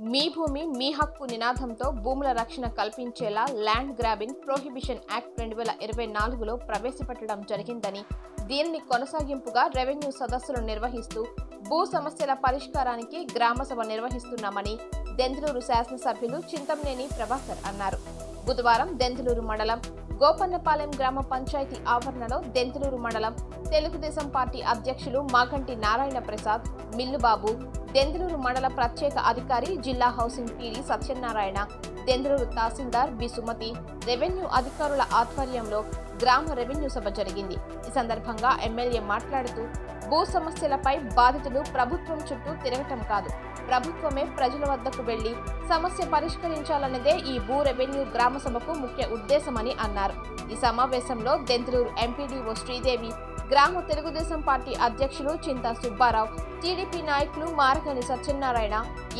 మీ భూమి మీ హక్కు నినాదంతో భూముల రక్షణ కల్పించేలా ల్యాండ్ గ్రాబింగ్ ప్రోహిబిషన్ యాక్ట్ రెండు వేల ఇరవై నాలుగులో ప్రవేశపెట్టడం జరిగిందని దీనిని కొనసాగింపుగా రెవెన్యూ సదస్సులు నిర్వహిస్తూ భూ సమస్యల పరిష్కారానికి గ్రామసభ నిర్వహిస్తున్నామని దెందులూరు శాసనసభ్యులు చింతంనేని ప్రభాకర్ అన్నారు. బుధవారం దెందులూరు మండలం గోపన్నపాలెం గ్రామ పంచాయతీ ఆవరణలో దెంతులూరు మండలం తెలుగుదేశం పార్టీ అధ్యక్షులు మాగంటి నారాయణ ప్రసాద్ మిల్లుబాబు దెందులూరు మండల ప్రత్యేక అధికారి జిల్లా housing PD Satyanarayana Denduluru tahsildar B Sumathi. Revenue అధికారుల ఆధ్వర్యంలో గ్రామ రెవెన్యూ సభ జరిగింది. ఈ సందర్భంగా ఎమ్మెల్యే మాట్లాడుతూ భూ సమస్యలపై బాధితులు ప్రభుత్వం చుట్టూ తిరగటం కాదు. ప్రభుత్వమే ప్రజల వద్దకు వెళ్ళి సమస్య పరిష్కరించాలన్నదే ఈ భూ రెవెన్యూ గ్రామ సభకు ముఖ్య ఉద్దేశమని అన్నారు. ఈ సమావేశంలో దెంతులూరు ఎంపీడీఓ శ్రీదేవి గ్రామ తెలుగుదేశం పార్టీ అధ్యక్షులు చింతా సుబ్బారావు టీడీపీ నాయకులు మారగని సత్యనారాయణ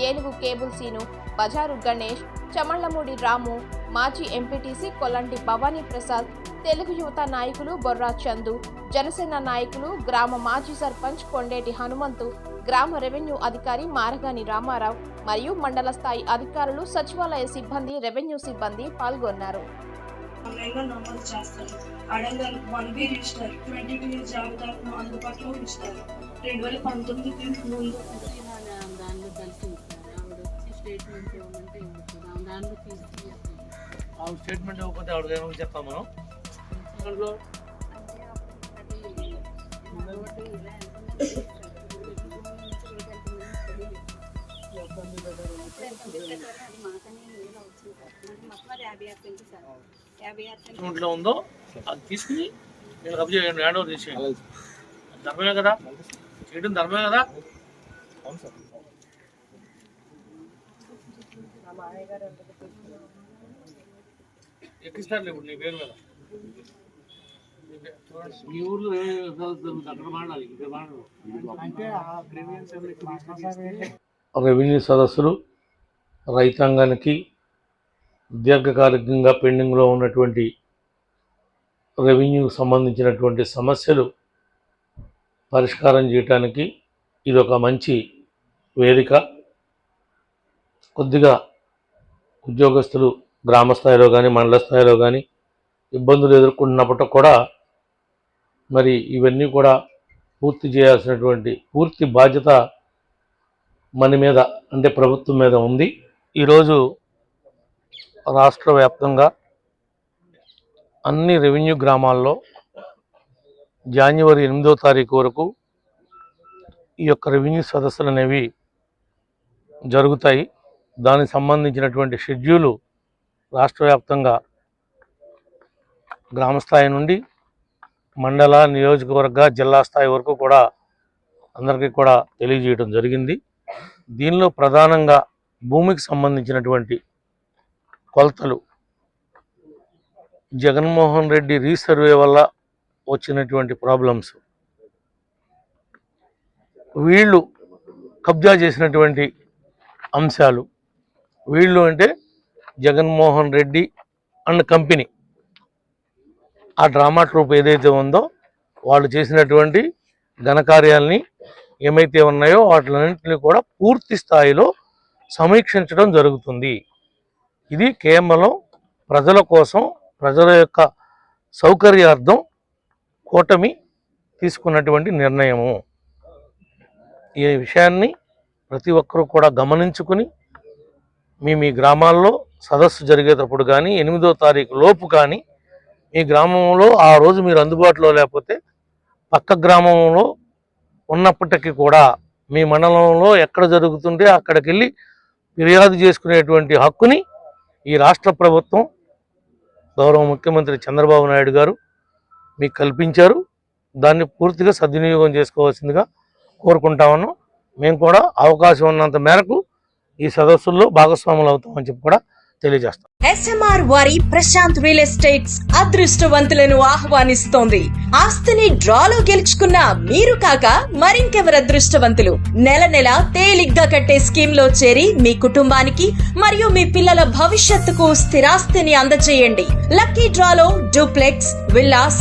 ఏనుగు కేబుల్ సీను బజారు గణేష్ చమళ్ళమూడి రాము మాజీ ఎంపీటీసీ కొల్లంటి భవానీ ప్రసాద్ తెలుగు యువత నాయకులు బొర్రా చందు జనసేన నాయకులు గ్రామ మాజీ సర్పంచ్ కొండేటి హనుమంతు గ్రామ రెవెన్యూ అధికారి మారగాని రామారావు మరియు మండల స్థాయి అధికారులు సచివాలయ సిబ్బంది రెవెన్యూ సిబ్బంది పాల్గొన్నారు. ఆన్లైన్లో నమోదు చేస్తారు. One B register twenty two years జాబితాకు అందుబాటులో ఉంచుతారు. రెండు వేల పంతొమ్మిది ముందు ఆ స్టేట్మెంట్ ఇవ్వకపోతే ఆవిడ ఏమో చెప్తాం మనం? దాంట్లో అకౌంట్లో ఉందో అది తీసుకుని నేను కబ్జా చేయండి హ్యాండ్ ఓవర్ చేసేయండి ధర్మమే కదా? చేయడం ధర్మమే కదా? ఎక్కిస్తారు ఇప్పుడు నీ పేరు మీద మీ ఊర్లో అక్కడ ఇక్కడ రెవెన్యూ సదస్సులు రైతాంగానికి దీర్ఘకాలికంగా పెండింగ్లో ఉన్నటువంటి రెవెన్యూకి సంబంధించినటువంటి సమస్యలు పరిష్కారం చేయటానికి ఇది ఒక మంచి వేదిక. కొద్దిగా ఉద్యోగస్తులు గ్రామ స్థాయిలో కానీ మండల స్థాయిలో కానీ ఇబ్బందులు ఎదుర్కొంటున్నప్పటికీ కూడా మరి ఇవన్నీ కూడా పూర్తి చేయాల్సినటువంటి పూర్తి బాధ్యత మన మీద అంటే ప్రభుత్వం మీద ఉంది. ఈరోజు రాష్ట్ర వ్యాప్తంగా అన్ని రెవెన్యూ గ్రామాల్లో జనవరి ఎనిమిదో తారీఖు వరకు ఈ యొక్క రెవెన్యూ సదస్సులు అనేవి జరుగుతాయి. దానికి సంబంధించినటువంటి షెడ్యూలు రాష్ట్ర వ్యాప్తంగా గ్రామస్థాయి నుండి మండల నియోజకవర్గ జిల్లా స్థాయి వరకు కూడా అందరికీ కూడా తెలియజేయడం జరిగింది. దీనిలో ప్రధానంగా భూమికి సంబంధించినటువంటి కొలతలు. జగన్మోహన్ రెడ్డి రీసర్వే వల్ల వచ్చినటువంటి ప్రాబ్లమ్స్. వీళ్ళు కబ్జా చేసినటువంటి అంశాలు. వీళ్ళు అంటే జగన్మోహన్ రెడ్డి అండ్ కంపెనీ. ఆ డ్రామా ట్రూప్ ఏదైతే ఉందో వాళ్ళు చేసినటువంటి ఘనకార్యాలని ఏమైతే ఉన్నాయో వాటిలన్నింటినీ కూడా పూర్తి స్థాయిలో సమీక్షించడం జరుగుతుంది. ఇది కేవలం ప్రజల కోసం ప్రజల యొక్క సౌకర్యార్థం కూటమి తీసుకున్నటువంటి నిర్ణయము. ఈ విషయాన్ని ప్రతి ఒక్కరూ కూడా గమనించుకుని మీ మీ గ్రామాల్లో సదస్సు జరిగేటప్పుడు కానీ ఎనిమిదో తారీఖు లోపు కానీ మీ గ్రామంలో ఆ రోజు మీరు అందుబాటులో లేకపోతే పక్క గ్రామంలో ఉన్నప్పటికీ కూడా మీ మండలంలో ఎక్కడ జరుగుతుంటే అక్కడికి వెళ్ళి ఫిర్యాదు చేసుకునేటువంటి హక్కుని ఈ రాష్ట్ర ప్రభుత్వం గౌరవ ముఖ్యమంత్రి చంద్రబాబు నాయుడు గారు మీకు కల్పించారు. దాన్ని పూర్తిగా సద్వినియోగం చేసుకోవాల్సిందిగా కోరుకుంటా మేము కూడా అవకాశం ఉన్నంత మేరకు ఈ సదస్సుల్లో భాగస్వాములు అవుతామని చెప్పి కూడా తెలియజేస్తాం. ఎస్ఎంఆర్ వారి ప్రశాంత్ రియల్ ఎస్టేట్స్ అదృష్టవంతులను ఆహ్వానిస్తోంది. ఆస్తిని డ్రాలో గెలుచుకున్న మీరు కాక మరింకెవరు అదృష్టవంతులు? నెల నెల తేలిగ్గా కట్టే స్కీమ్లో చేరి మీ కుటుంబానికి మరియు మీ పిల్లల భవిష్యత్తుకు స్థిరాస్తిని అందజేయండి. లక్కీ డ్రాలో duplex villas